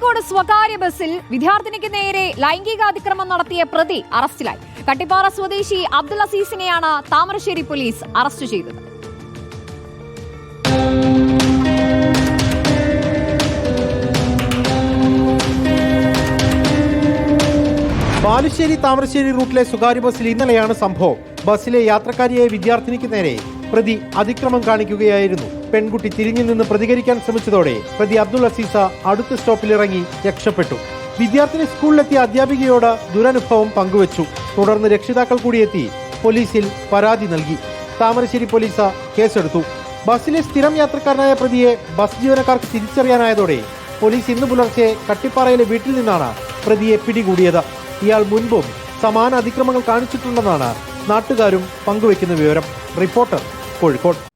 കോഴിക്കോട് സ്വകാര്യ ബസ്സിൽ വിദ്യാർത്ഥിനിക്ക് നേരെ ലൈംഗികാതിക്രമം നടത്തിയ പ്രതി അറസ്റ്റിലായി. കട്ടിപ്പാറ സ്വദേശി അബ്ദുൽ അസീസിനെയാണ് താമരശ്ശേരി പോലീസ് അറസ്റ്റ് ചെയ്തത്. ബാലുശ്ശേരി താമരശ്ശേരി റൂട്ടിലെ സ്വകാര്യ ബസ്സിൽ ഇന്നലെയാണ് സംഭവം. ബസ്സിലെ യാത്രക്കാരിയായ വിദ്യാർത്ഥിനിക്ക് നേരെ പ്രതി അതിക്രമം കാണിക്കുകയായിരുന്നു. പെൺകുട്ടി തിരിഞ്ഞു നിന്ന് പ്രതികരിക്കാൻ ശ്രമിച്ചതോടെ പ്രതി അബ്ദുൾ അസീസ അടുത്ത സ്റ്റോപ്പിലിറങ്ങി രക്ഷപ്പെട്ടു. വിദ്യാർത്ഥിനി സ്കൂളിലെത്തിയ അധ്യാപികയോട് ദുരനുഭവം പങ്കുവച്ചു. തുടർന്ന് രക്ഷിതാക്കൾ കൂടിയെത്തി പോലീസിൽ പരാതി നൽകി. താമരശ്ശേരി പോലീസ് കേസെടുത്തു. ബസ്സിലെ സ്ഥിരം യാത്രക്കാരനായ പ്രതിയെ ബസ് ജീവനക്കാർക്ക് തിരിച്ചറിയാനായതോടെ പോലീസ് ഇന്ന് പുലർച്ചെ കട്ടിപ്പാറയിലെ വീട്ടിൽ നിന്നാണ് പ്രതിയെ പിടികൂടിയത്. ഇയാൾ മുൻപും സമാന അതിക്രമങ്ങൾ കാണിച്ചിട്ടുണ്ടെന്നാണ് നാട്ടുകാരും പങ്കുവയ്ക്കുന്ന വിവരം. റിപ്പോർട്ടർ കോഴിക്കോട്.